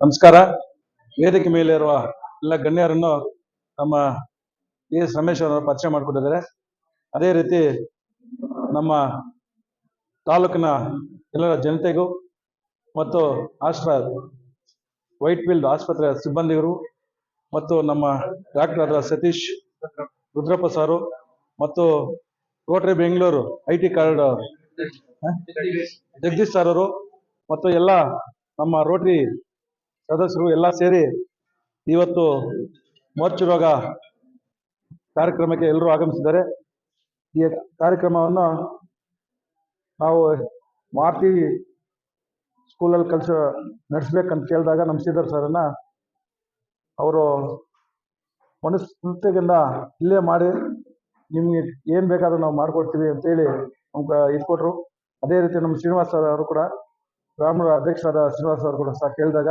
ನಮಸ್ಕಾರ. ವೇದಿಕೆ ಮೇಲೆ ಇರುವ ಎಲ್ಲ ಗಣ್ಯರನ್ನು ನಮ್ಮ ಎ ಎಸ್ ರಮೇಶ್ ಅವರು ಪರಿಚಯ ಮಾಡಿಕೊಟ್ಟಿದ್ದಾರೆ. ಅದೇ ರೀತಿ ನಮ್ಮ ತಾಲೂಕಿನ ಎಲ್ಲರ ಜನತೆಗೂ ಮತ್ತು ಆಸ್ಟ್ರ ವೈಟ್ ಫೀಲ್ಡ್ ಆಸ್ಪತ್ರೆಯ ಸಿಬ್ಬಂದಿಗರು ಮತ್ತು ನಮ್ಮ ಡಾಕ್ಟರ್ ಆದ ಸತೀಶ್ ರುದ್ರಪ್ಪ ಸಾರು ಮತ್ತು Rotary Bengaluru I T card Jagadish sir ಅವರು ಮತ್ತು ಎಲ್ಲ ನಮ್ಮ ರೋಟರಿ ಸದಸ್ಯರು ಎಲ್ಲ ಸೇರಿ ಇವತ್ತು ಮೋರ್ಚು ರೋಗ ಕಾರ್ಯಕ್ರಮಕ್ಕೆ ಎಲ್ಲರೂ ಆಗಮಿಸಿದ್ದಾರೆ. ಈ ಕಾರ್ಯಕ್ರಮವನ್ನು ನಾವು ಮಾರ್ತಿ ಸ್ಕೂಲಲ್ಲಿ ಕಲಿಸ ನಡೆಸ್ಬೇಕಂತ ಕೇಳಿದಾಗ ನಮ್ಮ ಶ್ರೀಧರ್ ಸರನ್ನ ಅವರು ಮನಸ್ಸಿಂದ ಇಲ್ಲೇ ಮಾಡಿ ನಿಮಗೆ ಏನು ಬೇಕಾದ್ರೂ ನಾವು ಮಾಡಿಕೊಡ್ತೀವಿ ಅಂತೇಳಿ ನಮ್ಗೆ ಇದು ಕೊಟ್ಟರು ಅದೇ ರೀತಿ ನಮ್ಮ ಶ್ರೀನಿವಾಸ್ ಸರ್ ಅವರು ಕೂಡ, ಗ್ರಾಮದ ಅಧ್ಯಕ್ಷರಾದ ಶ್ರೀನಿವಾಸ್ ಅವರು ಕೂಡ ಸಹ ಕೇಳಿದಾಗ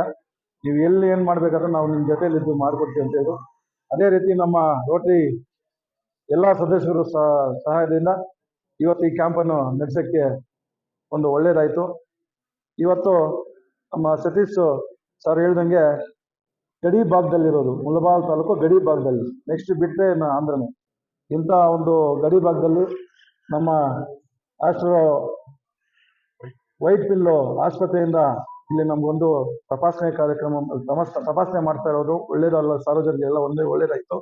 ನೀವು ಎಲ್ಲಿ ಏನು ಮಾಡಬೇಕಾದ್ರೆ ನಾವು ನಿಮ್ಮ ಜೊತೆಯಲ್ಲಿ ಇದ್ದು ಮಾಡಿಕೊಡ್ತೀವಿ ಅಂತ ಹೇಳಿ. ಅದೇ ರೀತಿ ನಮ್ಮ ರೋಟರಿ ಎಲ್ಲ ಸದಸ್ಯರು ಸಹ ಸಹಾಯದಿಂದ ಇವತ್ತು ಈ ಕ್ಯಾಂಪನ್ನು ನಡೆಸೋಕ್ಕೆ ಒಂದು ಒಳ್ಳೆಯದಾಯಿತು ಇವತ್ತು ನಮ್ಮ ಸತೀಶ್ ಸರ್ ಹೇಳ್ದಂಗೆ ಗಡಿ ಭಾಗದಲ್ಲಿರೋದು ಮುಲಬಾಲ್ ತಾಲೂಕು ಗಡಿ ಭಾಗದಲ್ಲಿ. ನೆಕ್ಸ್ಟ್ ಬಿಟ್ಟರೆ ಆಂಧ್ರನೇ. ಇಂಥ ಒಂದು ಗಡಿ ಭಾಗದಲ್ಲಿ ನಮ್ಮ ಆಸ್ಟ್ರೋ ವೈಟ್ ಪಿಲ್ಲು ಆಸ್ಪತ್ರೆಯಿಂದ ಇಲ್ಲಿ ನಮ್ಗೊಂದು ತಪಾಸಣೆ ಕಾರ್ಯಕ್ರಮ, ತಮಸ್, ತಪಾಸಣೆ ಮಾಡ್ತಾ ಇರೋದು. ಒಳ್ಳೇದಲ್ಲ, ಸಾರ್ವಜನಿಕರಿಗೆಲ್ಲ ಒಂದೇ ಒಳ್ಳೇದಾಯ್ತು.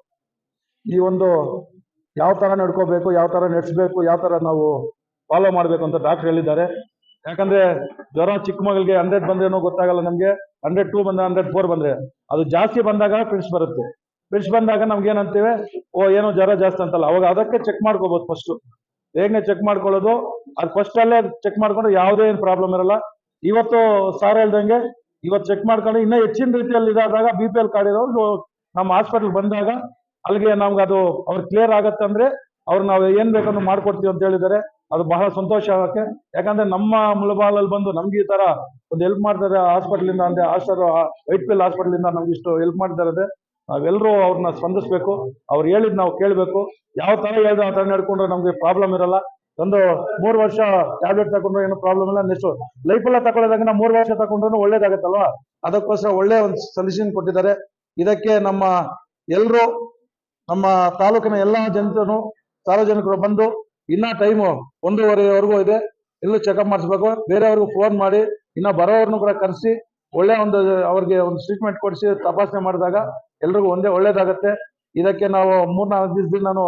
ಈ ಒಂದು ಯಾವ ತರ ನಡ್ಕೋಬೇಕು, ಯಾವ ತರ ನಡೆಸಬೇಕು, ಯಾವ ತರ ನಾವು ಫಾಲೋ ಮಾಡಬೇಕು ಅಂತ ಡಾಕ್ಟರ್ ಹೇಳಿದ್ದಾರೆ. ಯಾಕಂದ್ರೆ ಜ್ವರ ಚಿಕ್ಕ ಮಗಳಿಗೆ ಹಂಡ್ರೆಡ್ ಬಂದ್ರೇನೋ ಗೊತ್ತಾಗಲ್ಲ ನಮ್ಗೆ. ಹಂಡ್ರೆಡ್ ಟೂ ಬಂದ್ರೆ ಹಂಡ್ರೆಡ್ ಫೋರ್ ಬಂದ್ರೆ. ಅದು ಜಾಸ್ತಿ ಬಂದಾಗ ಪ್ರಿನ್ಸ್ ಬರುತ್ತೆ. ಪ್ರಿನ್ಸ್ ಬಂದಾಗ ನಮ್ಗೆ ಏನಂತೀವಿ, ಓ, ಏನೋ ಜ್ವರ ಜಾಸ್ತಿ ಅಂತಲ್ಲ. ಅವಾಗ ಅದಕ್ಕೆ ಚೆಕ್ ಮಾಡ್ಕೋಬಹುದು ಫಸ್ಟ್ ಹೇಗೆ ಚೆಕ್ ಮಾಡ್ಕೊಳ್ಳೋದು, ಅದು ಫಸ್ಟ್ ಅಲ್ಲೇ ಚೆಕ್ ಮಾಡ್ಕೊಂಡು ಯಾವುದೇ ಏನು ಪ್ರಾಬ್ಲಮ್ ಇರಲ್ಲ. ಇವತ್ತು ಸಾರ್ ಹೇಳ್ದಂಗೆ ಇವತ್ತು ಚೆಕ್ ಮಾಡ್ಕೊಂಡು ಇನ್ನೂ ಹೆಚ್ಚಿನ ರೀತಿಯಲ್ಲಿ ಇದಾದಾಗ ಬಿ ಪಿ ಎಲ್ ಕಾರ್ಡ್ ಇರೋರು ನಮ್ಮ ಹಾಸ್ಪಿಟಲ್ ಬಂದಾಗ ಅಲ್ಲಿಗೆ ನಮ್ಗೆ ಅದು ಅವ್ರು ಕ್ಲಿಯರ್ ಆಗತ್ತೆ ಅಂದ್ರೆ ಅವ್ರು ನಾವು ಏನ್ ಬೇಕನ್ನು ಮಾಡ್ಕೊಡ್ತೀವಿ ಅಂತ ಹೇಳಿದರೆ ಅದು ಬಹಳ ಸಂತೋಷ ಆಗಕ್ಕೆ ಯಾಕಂದ್ರೆ ನಮ್ಮ ಮುಳಬಾಲಲ್ಲಿ ಬಂದು ನಮ್ಗೆ ಈ ತರ ಒಂದು ಹೆಲ್ಪ್ ಮಾಡ್ತಾರೆ ಹಾಸ್ಪಿಟಲ್ ಇಂದ ಅಂದ್ರೆ ಆಸ್ಟರ್ ವೈಟ್ ಪಿಲ್ ಹಾಸ್ಪಿಟಲ್ ಇಂದ ನಮ್ಗೆ ಇಷ್ಟು ಹೆಲ್ಪ್ ಮಾಡಿದ್ದಾರೆ ಅಂದ್ರೆ ನಾವೆಲ್ಲರೂ ಅವ್ರನ್ನ ಸ್ಪಂದಿಸ್ಬೇಕು. ಅವ್ರು ಹೇಳಿದ್ ನಾವು ಕೇಳಬೇಕು. ಯಾವ ತರ ಹೇಳಿದ್ರೆ ಆ ತರ ನಡ್ಕೊಂಡ್ರೆ ನಮ್ಗೆ ಪ್ರಾಬ್ಲಮ್ ಇರಲ್ಲ. ಒಂದು ಮೂರು ವರ್ಷ ಟ್ಯಾಬ್ಲೆಟ್ ತಗೊಂಡ್ರೆ ಏನೋ ಪ್ರಾಬ್ಲಮ್ ಇಲ್ಲ. ನೆಕ್ಸ್ಟ್ ಲೈಫ್ ಎಲ್ಲ ತಗೊಳ್ಳೋದಾಗ ಮೂರು ವರ್ಷ ತಗೊಂಡ್ರು ಒಳ್ಳೇದಾಗತ್ತಲ್ವಾ? ಅದಕ್ಕೋಸ್ಕರ ಒಳ್ಳೆ ಒಂದು ಸೊಲ್ಯೂಷನ್ ಕೊಟ್ಟಿದ್ದಾರೆ. ಇದಕ್ಕೆ ನಮ್ಮ ಎಲ್ಲರೂ ನಮ್ಮ ತಾಲೂಕಿನ ಎಲ್ಲಾ ಜನತನು ಸಾರ್ವಜನಿಕರು ಬಂದು ಇನ್ನ ಟೈಮು ಒಂದೂವರೆವರೆಗೂ ಇದೆ. ಎಲ್ಲೂ ಚೆಕಪ್ ಮಾಡಿಸ್ಬೇಕು. ಬೇರೆಯವ್ರಿಗೂ ಫೋನ್ ಮಾಡಿ, ಇನ್ನ ಬರೋರ್ನು ಕೂಡ ಕರೆಸಿ, ಒಳ್ಳೆ ಒಂದು ಅವ್ರಿಗೆ ಒಂದು ಟ್ರೀಟ್ಮೆಂಟ್ ಕೊಡಿಸಿ, ತಪಾಸಣೆ ಮಾಡಿದಾಗ ಎಲ್ರಿಗೂ ಒಂದೇ ಒಳ್ಳೇದಾಗತ್ತೆ. ಇದಕ್ಕೆ ನಾವು ಮೂರ್ನಾಲ್ಕು ದಿವಸದಿಂದ ನಾನು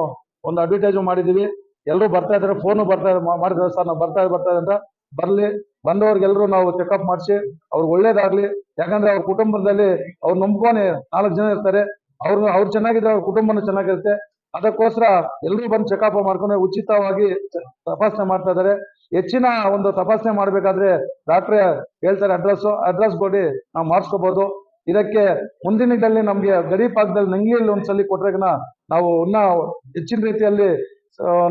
ಒಂದು ಅಡ್ವರ್ಟೈಸ್ ಮಾಡಿದೀವಿ ಎಲ್ಲರೂ ಬರ್ತಾ ಇದ್ದಾರೆ ಫೋನು ಬರ್ತಾ ಮಾಡಿದ್ರೆ, ಸರ್, ನಾವು ಬರ್ತಾ ಬರ್ತಾ ಅಂತ ಬರ್ಲಿ. ಬಂದವ್ರಿಗೆಲ್ಲರೂ ನಾವು ಚೆಕಪ್ ಮಾಡಿಸಿ, ಅವ್ರಿಗೆ ಒಳ್ಳೇದಾಗ್ಲಿ. ಯಾಕಂದ್ರೆ ಅವ್ರ ಕುಟುಂಬದಲ್ಲಿ ಅವ್ರು ನಂಬ್ಕೊಂಡು ನಾಲ್ಕು ಜನ ಇರ್ತಾರೆ. ಅವ್ರು ಅವ್ರು ಚೆನ್ನಾಗಿದ್ರೆ ಅವ್ರ ಕುಟುಂಬನೂ ಚೆನ್ನಾಗಿರುತ್ತೆ. ಅದಕ್ಕೋಸ್ಕರ ಎಲ್ಲರೂ ಬಂದು ಚೆಕಪ್ ಮಾಡ್ಕೊಂಡು ಉಚಿತವಾಗಿ ತಪಾಸಣೆ ಮಾಡ್ತಾ ಇದಾರೆ ಹೆಚ್ಚಿನ ಒಂದು ತಪಾಸಣೆ ಮಾಡಬೇಕಾದ್ರೆ ಡಾಕ್ಟ್ರೆ ಹೇಳ್ತಾರೆ, ಅಡ್ರೆಸ್ ಅಡ್ರೆಸ್ ಕೊಡಿ, ನಾವು ಮಾಡಿಸ್ಕೋಬಹುದು ಇದಕ್ಕೆ ಮುಂದಿನ ನಮಗೆ ಗಡಿ ಭಾಗದಲ್ಲಿ ನಂಗಿಯಲ್ಲಿ ಒಂದ್ಸಲಿ ಕೊಟ್ರೆಗನ ನಾವು ಇನ್ನ ಹೆಚ್ಚಿನ ರೀತಿಯಲ್ಲಿ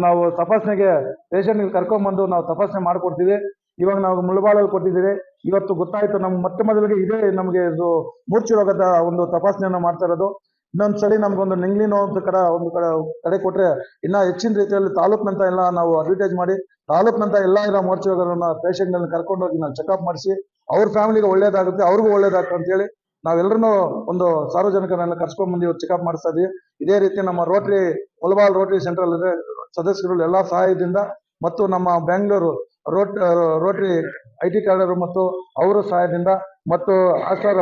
ನಾವು ತಪಾಸಣೆಗೆ ಪೇಷಂಟ್ ಕರ್ಕೊಂಡ್ಬಂದು ನಾವು ತಪಾಸಣೆ ಮಾಡ್ಕೊಡ್ತೀವಿ. ಇವಾಗ ನಾವು ಮುಳಬಾಳಲ್ಲಿ ಕೊಟ್ಟಿದ್ದೀವಿ ಇವತ್ತು ಗೊತ್ತಾಯ್ತು ನಮ್ಗೆ ಮತ್ತೆ ಮೊದಲಿಗೆ ಇದೇ ನಮಗೆ ಇದು ಮೂರ್ಛೆ ರೋಗದ ಒಂದು ತಪಾಸಣೆಯನ್ನು ಮಾಡ್ತಾ ಇರೋದು. ಇನ್ನೊಂದ್ಸಲಿ ನಮ್ಗೊಂದು ನೆಂಗ್ಲಿ ಒಂದು ಕಡೆ ಒಂದು ಕಡೆ ಕಡೆ ಕೊಟ್ರೆ ಇನ್ನ ಹೆಚ್ಚಿನ ರೀತಿಯಲ್ಲಿ ತಾಲೂಕ್ನಂತ ಎಲ್ಲ ನಾವು ಅಡ್ವರ್ಟೈಸ್ ಮಾಡಿ ತಾಲೂಕ್ನಂತ ಎಲ್ಲ ಇರೋ ಮೂರ್ಛೆ ರೋಗಗಳನ್ನ ಪೇಷಂಟ್ಗಳನ್ನ ಕರ್ಕೊಂಡು ಹೋಗಿ ನಾವು ಚೆಕಪ್ ಮಾಡಿಸಿ, ಅವ್ರ ಫ್ಯಾಮಿಲಿಗೆ ಒಳ್ಳೇದಾಗುತ್ತೆ, ಅವ್ರಿಗೂ ಒಳ್ಳೇದಾಗುತ್ತೆ ಅಂತ ಹೇಳಿ ನಾವೆಲ್ಲರೂ ಒಂದು ಸಾರ್ವಜನಿಕರನ್ನ ಕರ್ಸ್ಕೊಂಡ್ ಬಂದು ಇವತ್ತು ಚೆಕಪ್ ಮಾಡಿಸ್ತಾ ಇದೀವಿ. ಇದೇ ರೀತಿ ನಮ್ಮ ರೋಟರಿ ಮುಳಬಾಲ್ ರೋಟರಿ ಸೆಂಟ್ರಲ್ ಸದಸ್ಯರು ಎಲ್ಲ ಸಹಾಯದಿಂದ ಮತ್ತು ನಮ್ಮ ಬೆಂಗಳೂರು ರೋಟ್ ರೋಟರಿ ಐ ಟಿ ಕಾರ್ಡರು ಮತ್ತು ಅವರ ಸಹಾಯದಿಂದ ಮತ್ತು ಆಸ್ಟರ್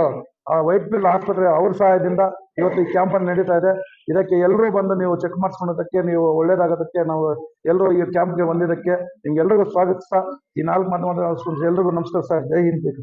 ವೈಟ್ ಫೀಲ್ಡ್ ಆಸ್ಪತ್ರೆ ಅವ್ರ ಸಹಾಯದಿಂದ ಇವತ್ತು ಈ ಕ್ಯಾಂಪ್ ಅನ್ನು ನಡೀತಾ ಇದೆ. ಇದಕ್ಕೆ ಎಲ್ಲರೂ ಬಂದು ನೀವು ಚೆಕ್ ಮಾಡಿಸ್ಕೊಳೋದಕ್ಕೆ ನೀವು ಒಳ್ಳೇದಾಗೋದಕ್ಕೆ ನಾವು ಎಲ್ಲರೂ ಈ ಕ್ಯಾಂಪ್ಗೆ ಬಂದಿದ್ದಕ್ಕೆ ನಿಮ್ಗೆಲ್ಲರಿಗೂ ಸ್ವಾಗತಿಸ್ತಾ ಈ ನಾಲ್ಕು ಮಾತು ಎಲ್ರಿಗೂ ನಮಸ್ಕಾರ ಸರ್. ಜೈ ಹಿಂದ್.